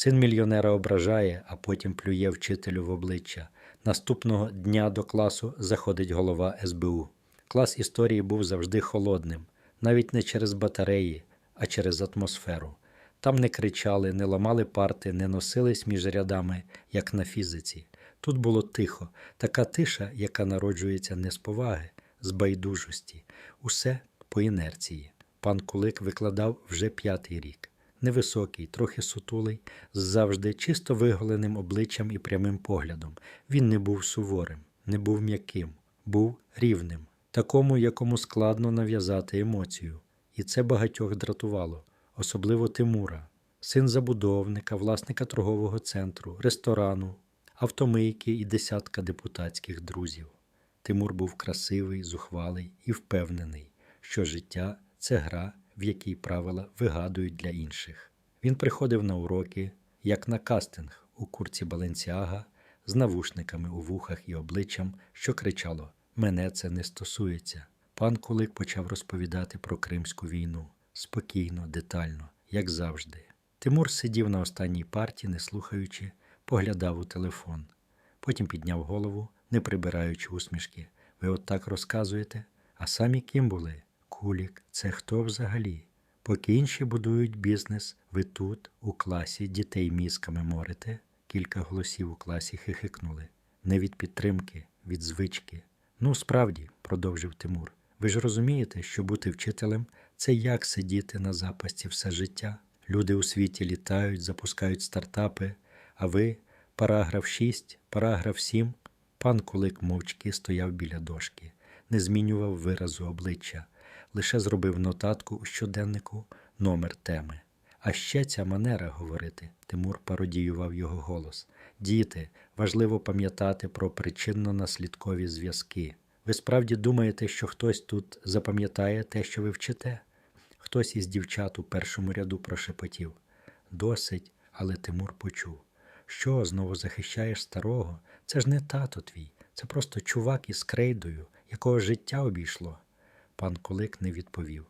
Син мільйонера ображає, а потім плює вчителю в обличчя. Наступного дня до класу заходить голова СБУ. Клас історії був завжди холодним, навіть не через батареї, а через атмосферу. Там не кричали, не ламали парти, не носились між рядами, як на фізиці. Тут було тихо, така тиша, яка народжується не з поваги, з байдужості. Усе по інерції. Пан Кулик викладав вже п'ятий рік. Невисокий, трохи сутулий, з завжди чисто виголеним обличчям і прямим поглядом. Він не був суворим, не був м'яким, був рівним, такому, якому складно нав'язати емоцію. І це багатьох дратувало, особливо Тимура, син забудовника, власника торгового центру, ресторану, автомийки і десятка депутатських друзів. Тимур був красивий, зухвалий і впевнений, що життя це гра, в якій правила вигадують для інших. Він приходив на уроки, як на кастинг у курці Баленсіага з навушниками у вухах і обличчям, що кричало: Мене це не стосується. Пан Кулик почав розповідати про Кримську війну спокійно, детально, як завжди. Тимур сидів на останній парті, не слухаючи, поглядав у телефон. Потім підняв голову, не прибираючи усмішки. Ви от так розказуєте? А самі ким були? Кулік, це хто взагалі? Поки інші будують бізнес, ви тут, у класі, дітей мізками морите. Кілька голосів у класі хихикнули. Не від підтримки, від звички. Ну, справді, продовжив Тимур, ви ж розумієте, що бути вчителем це як сидіти на запасті все життя. Люди у світі літають, запускають стартапи, а ви, параграф 6, параграф 7, пан Кулик мовчки стояв біля дошки, не змінював виразу обличчя, лише зробив нотатку у щоденнику номер теми. А ще ця манера говорити, Тимур пародіював його голос. Діти, важливо пам'ятати про причинно-наслідкові зв'язки. Ви справді думаєте, що хтось тут запам'ятає те, що ви вчите? Хтось із дівчат у першому ряду прошепотів. Досить, але Тимур почув. Що, знову захищаєш старого? Це ж не тато твій, це просто чувак із крейдою, якого життя обійшло. Пан Кулик не відповів.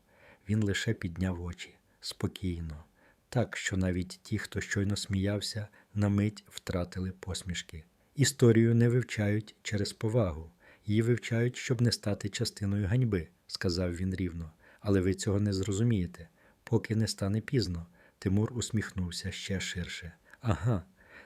Він лише підняв очі спокійно, так, що навіть ті, хто щойно сміявся, на мить втратили посмішки. Історію не вивчають через повагу, її вивчають, щоб не стати частиною ганьби, сказав він рівно. Але ви цього не зрозумієте, поки не стане пізно. Тимур усміхнувся ще ширше. Ага,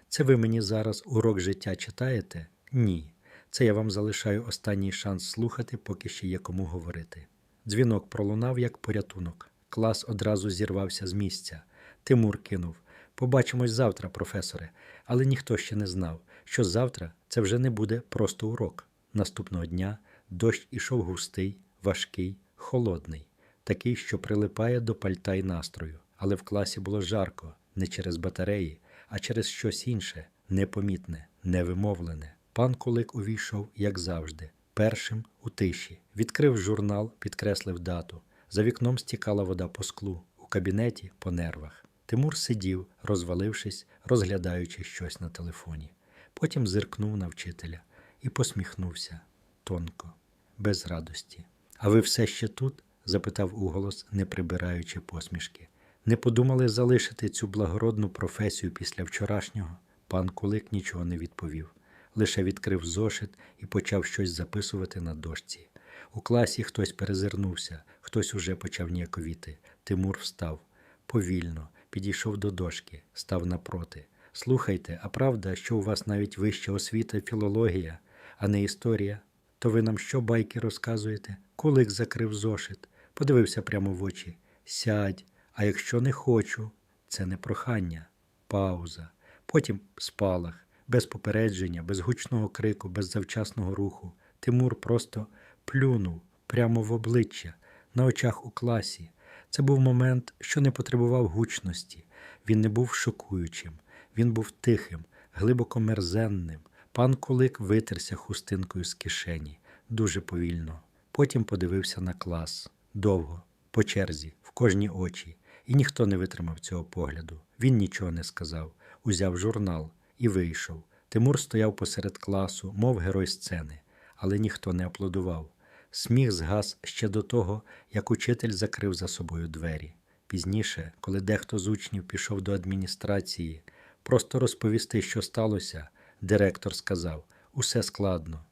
це ви мені зараз урок життя читаєте? Ні. Це я вам залишаю останній шанс слухати, поки ще є кому говорити. Дзвінок пролунав як порятунок. Клас одразу зірвався з місця. Тимур кинув Побачимось завтра, професоре, але ніхто ще не знав, що завтра це вже не буде просто урок. Наступного дня дощ ішов густий, важкий, холодний, такий, що прилипає до пальта й настрою. Але в класі було жарко не через батареї, а через щось інше, непомітне, невимовлене. Пан Кулик увійшов, як завжди, першим у тиші, відкрив журнал, підкреслив дату. За вікном стікала вода по склу, у кабінеті по нервах. Тимур сидів, розвалившись, розглядаючи щось на телефоні. Потім зиркнув на вчителя і посміхнувся тонко, без радості. А ви все ще тут? запитав уголос, не прибираючи посмішки. Не подумали залишити цю благородну професію після вчорашнього? Пан Кулик нічого не відповів, лише відкрив зошит і почав щось записувати на дошці. У класі хтось перезирнувся, хтось уже почав ніяковіти. Тимур встав повільно, підійшов до дошки, став напроти. Слухайте, а правда, що у вас навіть вища освіта філологія, а не історія? То ви нам що байки розказуєте? Кулик закрив зошит, подивився прямо в очі. Сядь, а якщо не хочу, це не прохання, пауза. Потім спалах, без попередження, без гучного крику, без завчасного руху. Тимур просто плюнув прямо в обличчя, на очах у класі. Це був момент, що не потребував гучності. Він не був шокуючим, він був тихим, глибоко мерзенним. Пан Кулик витерся хустинкою з кишені дуже повільно. Потім подивився на клас довго, по черзі, в кожні очі, і ніхто не витримав цього погляду. Він нічого не сказав, узяв журнал і вийшов. Тимур стояв посеред класу, мов герой сцени, але ніхто не аплодував. Сміх згас ще до того, як учитель закрив за собою двері. Пізніше, коли дехто з учнів пішов до адміністрації, просто розповісти, що сталося, директор сказав: усе складно.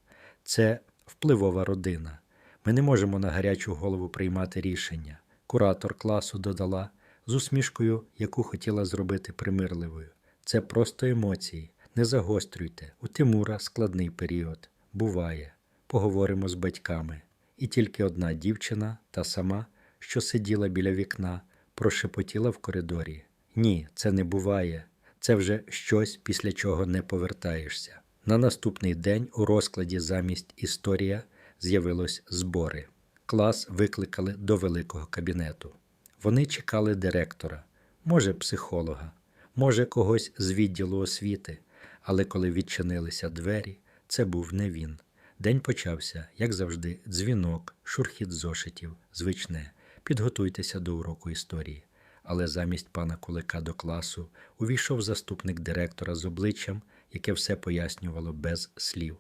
Це впливова родина. Ми не можемо на гарячу голову приймати рішення. Куратор класу додала з усмішкою, яку хотіла зробити примирливою. Це просто емоції. Не загострюйте. У Тимура складний період. Буває. Поговоримо з батьками. І тільки одна дівчина, та сама, що сиділа біля вікна, прошепотіла в коридорі. Ні, це не буває. Це вже щось, після чого не повертаєшся. На наступний день у розкладі замість історія з'явилось збори. Клас викликали до великого кабінету. Вони чекали директора, може, психолога, може, когось з відділу освіти, але коли відчинилися двері, це був не він. День почався, як завжди, дзвінок, шурхіт зошитів, звичне. Підготуйтеся до уроку історії. Але замість пана Кулика до класу увійшов заступник директора з обличчям, яке все пояснювало без слів.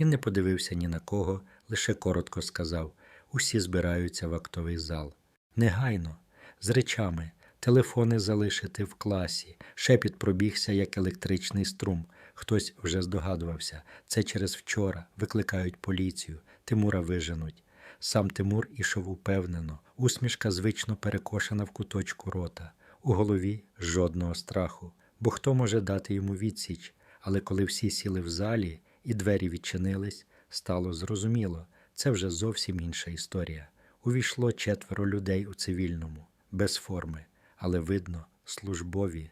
Він не подивився ні на кого, лише коротко сказав: усі збираються в актовий зал. Негайно, з речами, телефони залишити в класі. Шепіт пробігся, як електричний струм. Хтось вже здогадувався. Це через вчора викликають поліцію, Тимура виженуть. Сам Тимур ішов упевнено, усмішка звично перекошена в куточку рота, у голові жодного страху. Бо хто може дати йому відсіч? Але коли всі сіли в залі і двері відчинились, стало зрозуміло, це вже зовсім інша історія. Увійшло четверо людей у цивільному, без форми, але видно, службові.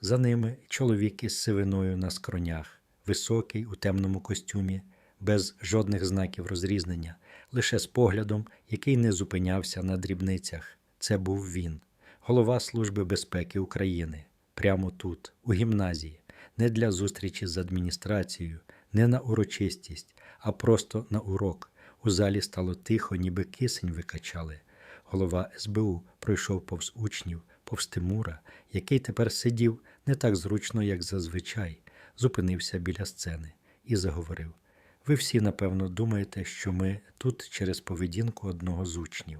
За ними чоловік із сивиною на скронях, високий у темному костюмі, без жодних знаків розрізнення, лише з поглядом, який не зупинявся на дрібницях. Це був він, голова Служби безпеки України, прямо тут, у гімназії, не для зустрічі з адміністрацією, не на урочистість, а просто на урок. У залі стало тихо, ніби кисень викачали. Голова СБУ пройшов повз учнів, повз Тимура, який тепер сидів не так зручно, як зазвичай, зупинився біля сцени і заговорив. Ви всі, напевно, думаєте, що ми тут через поведінку одного з учнів.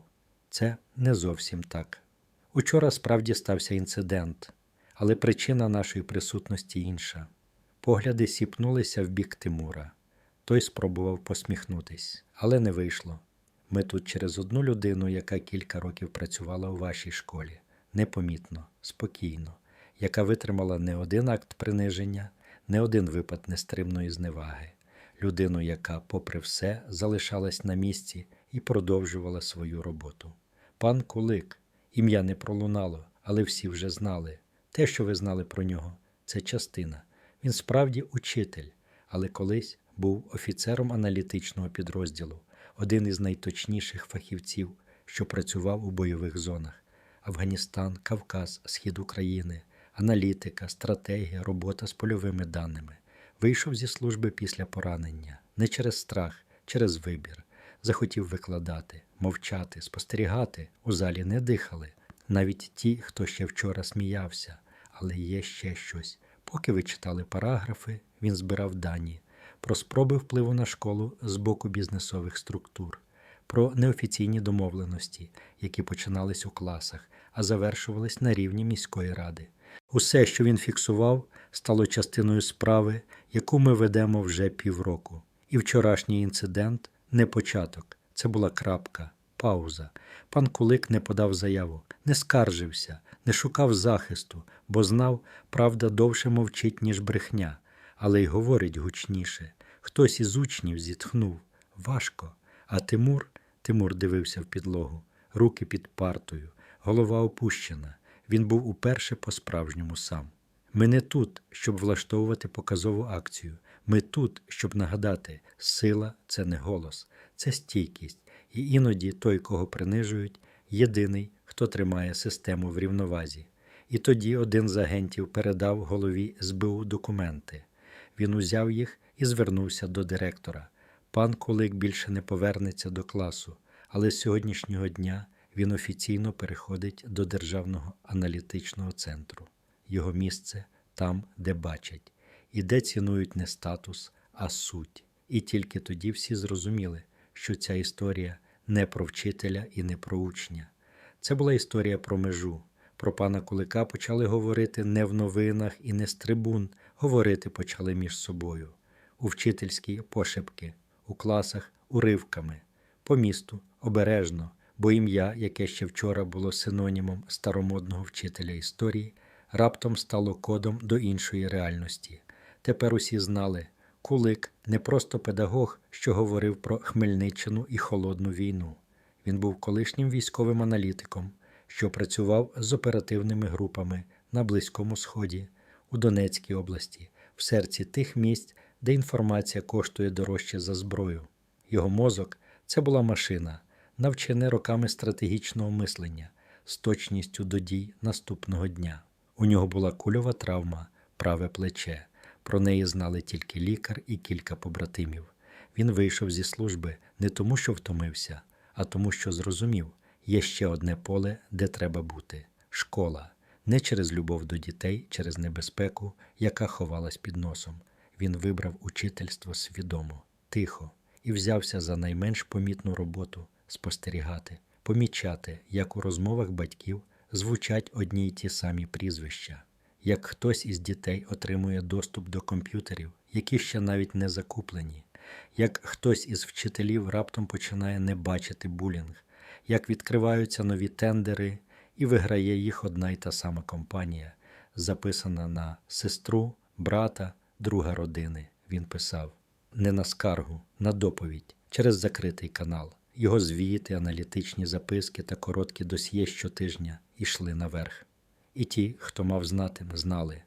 Це не зовсім так. Учора справді стався інцидент, але причина нашої присутності інша. Погляди сіпнулися в бік Тимура. Той спробував посміхнутись, але не вийшло. Ми тут через одну людину, яка кілька років працювала у вашій школі, непомітно, спокійно, яка витримала не один акт приниження, не один випад нестримної зневаги, людину, яка, попри все, залишалась на місці і продовжувала свою роботу. Пан Кулик, ім'я не пролунало, але всі вже знали. Те, що ви знали про нього, це частина. Він справді учитель, але колись був офіцером аналітичного підрозділу, один із найточніших фахівців, що працював у бойових зонах: Афганістан, Кавказ, Схід України, аналітика, стратегія, робота з польовими даними. Вийшов зі служби після поранення, не через страх, через вибір. Захотів викладати, мовчати, спостерігати. У залі не дихали. Навіть ті, хто ще вчора сміявся, але є ще щось. Поки ви читали параграфи, він збирав дані про спроби впливу на школу з боку бізнесових структур, про неофіційні домовленості, які починались у класах, а завершувались на рівні міської ради. Усе, що він фіксував, стало частиною справи, яку ми ведемо вже півроку. І вчорашній інцидент не початок, це була крапка, пауза. Пан Кулик не подав заяву, не скаржився, не шукав захисту, бо знав, правда довше мовчить, ніж брехня, але й говорить гучніше. Хтось із учнів зітхнув важко. А Тимур Тимур дивився в підлогу, руки під партою, голова опущена. Він був уперше по-справжньому сам. Ми не тут, щоб влаштовувати показову акцію. Ми тут, щоб нагадати, сила це не голос, це стійкість, і іноді той, кого принижують, єдиний, хто тримає систему в рівновазі. І тоді один з агентів передав голові СБУ документи. Він узяв їх і звернувся до директора. Пан Кулик більше не повернеться до класу, але з сьогоднішнього дня він офіційно переходить до Державного аналітичного центру. Його місце там, де бачать, і де цінують не статус, а суть. І тільки тоді всі зрозуміли, що ця історія не про вчителя і не про учня. Це була історія про межу, Про пана Кулика почали говорити не в новинах і не з трибун, говорити почали між собою. У вчительській пошепки, у класах уривками, по місту обережно, бо ім'я, яке ще вчора було синонімом старомодного вчителя історії, раптом стало кодом до іншої реальності. Тепер усі знали, Кулик не просто педагог, що говорив про Хмельниччину і холодну війну. Він був колишнім військовим аналітиком, що працював з оперативними групами на Близькому Сході, у Донецькій області, в серці тих місць, де інформація коштує дорожче за зброю. Його мозок це була машина, навчене роками стратегічного мислення з точністю до дій наступного дня. У нього була кульова травма, праве плече. Про неї знали тільки лікар і кілька побратимів. Він вийшов зі служби не тому, що втомився, а тому, що зрозумів, є ще одне поле, де треба бути школа. Не через любов до дітей, через небезпеку, яка ховалась під носом. Він вибрав учительство свідомо, тихо, і взявся за найменш помітну роботу спостерігати, помічати, як у розмовах батьків звучать одні й ті самі прізвища, як хтось із дітей отримує доступ до комп'ютерів, які ще навіть не закуплені, як хтось із вчителів раптом починає не бачити булінг, як відкриваються нові тендери і виграє їх одна й та сама компанія, записана на сестру, брата, друга родини. Він писав не на скаргу, на доповідь через закритий канал. Його звіти, аналітичні записки та короткі досьє щотижня йшли наверх. І ті, хто мав знати, знали.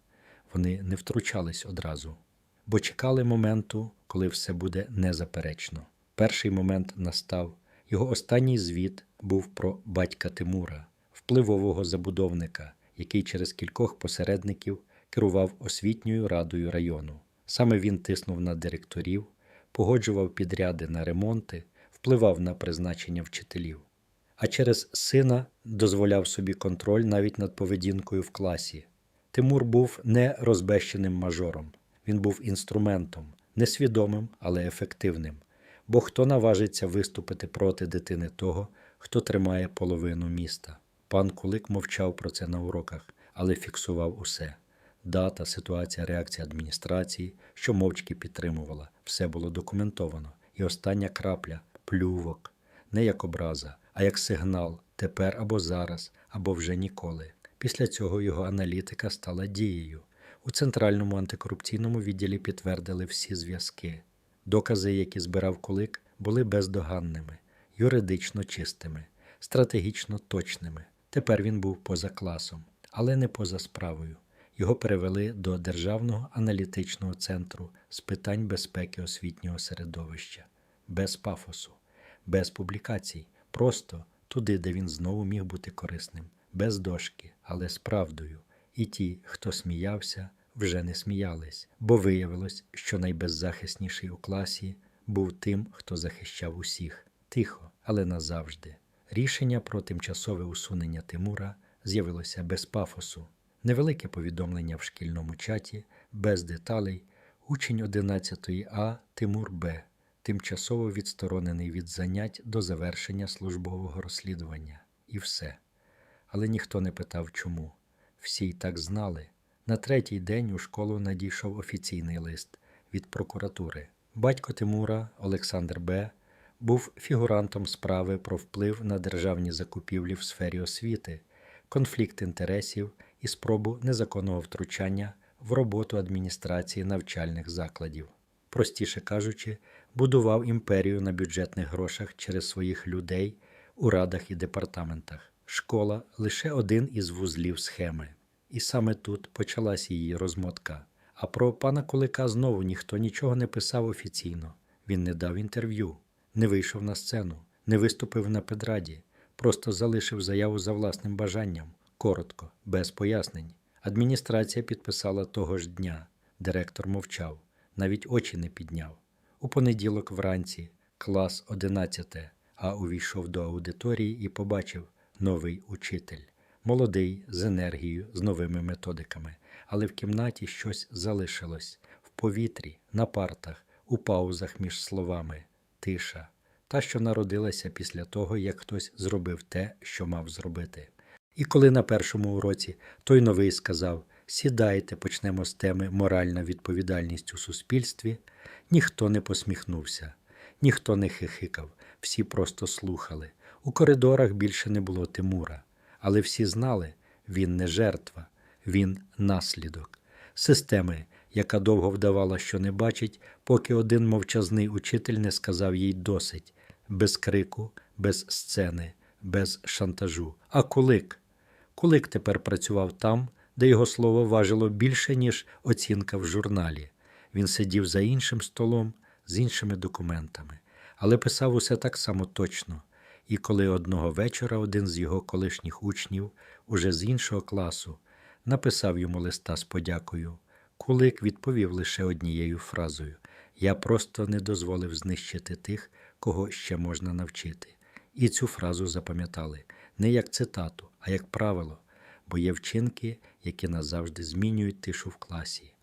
Вони не втручались одразу, бо чекали моменту, коли все буде незаперечно. Перший момент настав. Його останній звіт був про батька Тимура, впливового забудовника, який через кількох посередників керував освітньою радою району. Саме він тиснув на директорів, погоджував підряди на ремонти, впливав на призначення вчителів. А через сина дозволяв собі контроль навіть над поведінкою в класі. Тимур був не розбещеним мажором, він був інструментом, несвідомим, але ефективним. Бо хто наважиться виступити проти дитини того, хто тримає половину міста? Пан Кулик мовчав про це на уроках, але фіксував усе дата, ситуація, реакція адміністрації, що мовчки підтримувала, все було документовано. І остання крапля плювок, не як образа, а як сигнал тепер або зараз, або вже ніколи. Після цього його аналітика стала дією. У центральному антикорупційному відділі підтвердили всі зв'язки. Докази, які збирав Кулик, були бездоганними, юридично чистими, стратегічно точними. Тепер він був поза класом, але не поза справою. Його перевели до Державного аналітичного центру з питань безпеки освітнього середовища, без пафосу, без публікацій, просто туди, де він знову міг бути корисним, без дошки, але з правдою. І ті, хто сміявся, вже не сміялись, бо виявилось, що найбеззахисніший у класі був тим, хто захищав усіх, тихо, але назавжди. Рішення про тимчасове усунення Тимура з'явилося без пафосу. Невелике повідомлення в шкільному чаті, без деталей, учень 11 А Тимур Б, тимчасово відсторонений від занять до завершення службового розслідування. І все. Але ніхто не питав чому. Всі й так знали. На третій день у школу надійшов офіційний лист від прокуратури. Батько Тимура Олександр Б. був фігурантом справи про вплив на державні закупівлі в сфері освіти, конфлікт інтересів і спробу незаконного втручання в роботу адміністрації навчальних закладів. Простіше кажучи, будував імперію на бюджетних грошах через своїх людей у радах і департаментах. Школа лише один із вузлів схеми. І саме тут почалась її розмотка. А про пана Кулика знову ніхто нічого не писав офіційно. Він не дав інтерв'ю, не вийшов на сцену, не виступив на педраді, просто залишив заяву за власним бажанням, коротко, без пояснень. Адміністрація підписала того ж дня. Директор мовчав, навіть очі не підняв. У понеділок вранці, клас 11, а увійшов до аудиторії і побачив новий учитель. Молодий, з енергією, з новими методиками, але в кімнаті щось залишилось в повітрі, на партах, у паузах між словами, тиша, та, що народилася після того, як хтось зробив те, що мав зробити. І коли на першому уроці той новий сказав Сідайте, почнемо з теми моральна відповідальність у суспільстві, ніхто не посміхнувся, ніхто не хихикав, всі просто слухали. У коридорах більше не було Тимура, але всі знали, він не жертва, він наслідок системи, яка довго вдавала, що не бачить, поки один мовчазний учитель не сказав їй досить, без крику, без сцени, без шантажу. А кулик? Кулик тепер працював там, де його слово важило більше, ніж оцінка в журналі. Він сидів за іншим столом з іншими документами, але писав усе так само точно. І коли одного вечора один з його колишніх учнів, уже з іншого класу, написав йому листа з подякою, Кулик відповів лише однією фразою Я просто не дозволив знищити тих, кого ще можна навчити. І цю фразу запам'ятали не як цитату, а як правило, бо є вчинки, які назавжди змінюють тишу в класі.